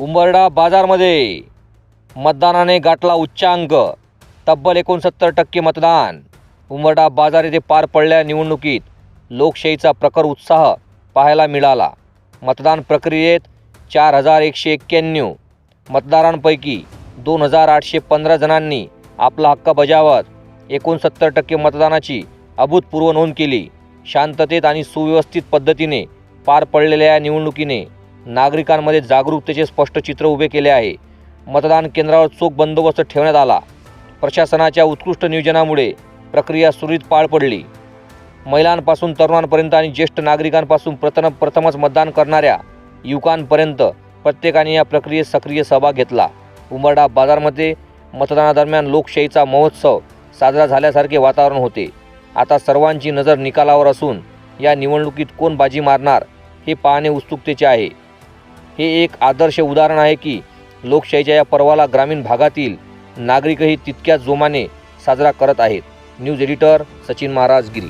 उंबरडा बाजारमध्ये मतदानाने गाठला उच्चांक. तब्बल एकोणसत्तर टक्के मतदान. उंबरडा बाजार येथे पार पडल्या निवडणुकीत लोकशाहीचा प्रखर उत्साह पाहायला मिळाला. मतदान प्रक्रियेत चार हजार एकशे एक्क्याण्णव मतदारांपैकी दोन हजार आठशे पंधरा जणांनी आपला हक्क बजावत एकोणसत्तर टक्के मतदानाची अभूतपूर्व नोंद केली. शांततेत आणि सुव्यवस्थित पद्धतीने पार पडलेल्या या निवडणुकीने नागरिकांमध्ये जागरूकतेचे स्पष्ट चित्र उभे केले आहे. मतदान केंद्रावर चोख बंदोबस्त ठेवण्यात आला. प्रशासनाच्या उत्कृष्ट नियोजनामुळे प्रक्रिया सुरळीत पार पडली. महिलांपासून तरुणांपर्यंत आणि ज्येष्ठ नागरिकांपासून प्रथम प्रथमच मतदान करणाऱ्या युवकांपर्यंत प्रत्येकाने या प्रक्रियेत सक्रिय सहभाग घेतला. उमरडा बाजारमध्ये मतदानादरम्यान लोकशाहीचा महोत्सव साजरा झाल्यासारखे वातावरण होते. आता सर्वांची नजर निकालावर असून या निवडणुकीत कोण बाजी मारणार हे पाहणे उत्सुकतेचे आहे. हे एक आदर्श उदाहरण आहे की लोकशाहीच्या या पर्वाला ग्रामीण भागातील नागरिकही तितक्याच जोमाने साजरा करत आहेत. News editor Sachin Maharaj Giri